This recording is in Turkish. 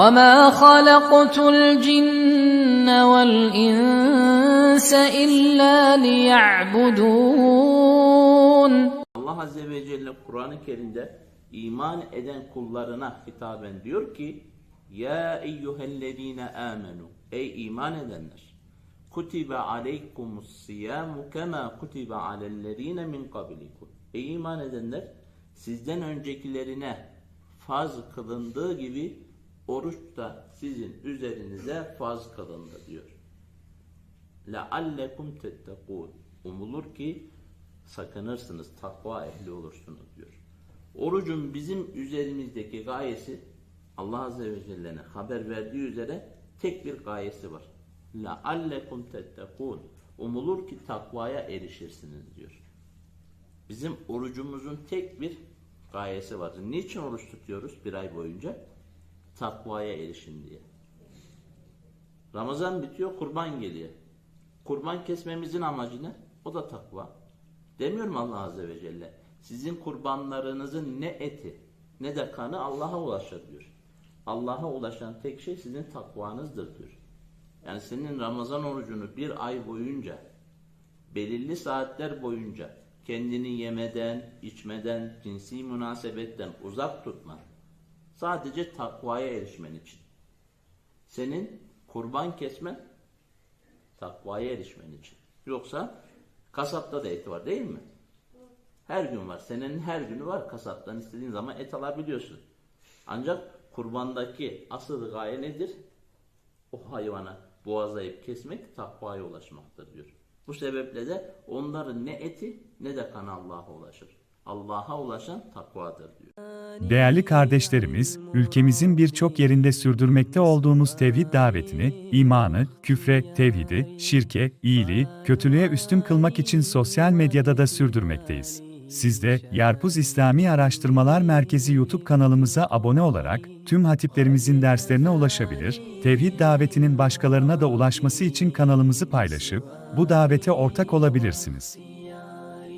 وَمَا خَلَقْتُ الْجِنَّ وَالْإِنسَ إِلَّا لِيَعْبُدُونَ Allah Azze ve Celle Kur'an-ı Kerim'de iman eden kullarına hitaben diyor ki Ya eyyühellezine amenu Ey iman edenler Kutibe aleykumus siyamu kema kutibe alellezine min kablikum Ey iman edenler sizden öncekilerine farz kılındığı gibi oruç da sizin üzerinize farz kılındı diyor. لَعَلَّكُمْ تَتَّقُونَ Umulur ki sakınırsınız, takva ehli olursunuz diyor. Orucun bizim üzerimizdeki gayesi Allah Azze ve Celle'nin haber verdiği üzere tek bir gayesi var. لَعَلَّكُمْ تَتَّقُونَ Umulur ki takvaya erişirsiniz diyor. Bizim orucumuzun tek bir gayesi var. Niçin oruç tutuyoruz bir ay boyunca? Takvaya erişin diye. Ramazan bitiyor, kurban geliyor. Kurban kesmemizin amacı ne? O da takva. Demiyor mu Allah Azze ve Celle? Sizin kurbanlarınızın ne eti ne de kanı Allah'a ulaşır diyor. Allah'a ulaşan tek şey sizin takvanızdır diyor. Yani senin Ramazan orucunu bir ay boyunca belirli saatler boyunca kendini yemeden, içmeden, cinsi münasebetten uzak tutman sadece takvaya erişmen için. Senin kurban kesmen takvaya erişmen için. Yoksa kasapta da et var değil mi? Her gün var. Senenin her günü var. Kasaptan istediğin zaman et alabiliyorsun. Ancak kurbandaki asıl gaye nedir? O hayvana boğazlayıp kesmek takvaya ulaşmaktır diyor. Bu sebeple de onların ne eti ne de kanı Allah'a ulaşır. Allah'a ulaşan takvadır diyor. Değerli kardeşlerimiz, ülkemizin birçok yerinde sürdürmekte olduğumuz tevhid davetini, imanı, küfre, tevhidi, şirke, iyiliği, kötülüğe üstün kılmak için sosyal medyada da sürdürmekteyiz. Siz de Yarpuz İslami Araştırmalar Merkezi YouTube kanalımıza abone olarak tüm hatiplerimizin derslerine ulaşabilir, tevhid davetinin başkalarına da ulaşması için kanalımızı paylaşıp bu davete ortak olabilirsiniz.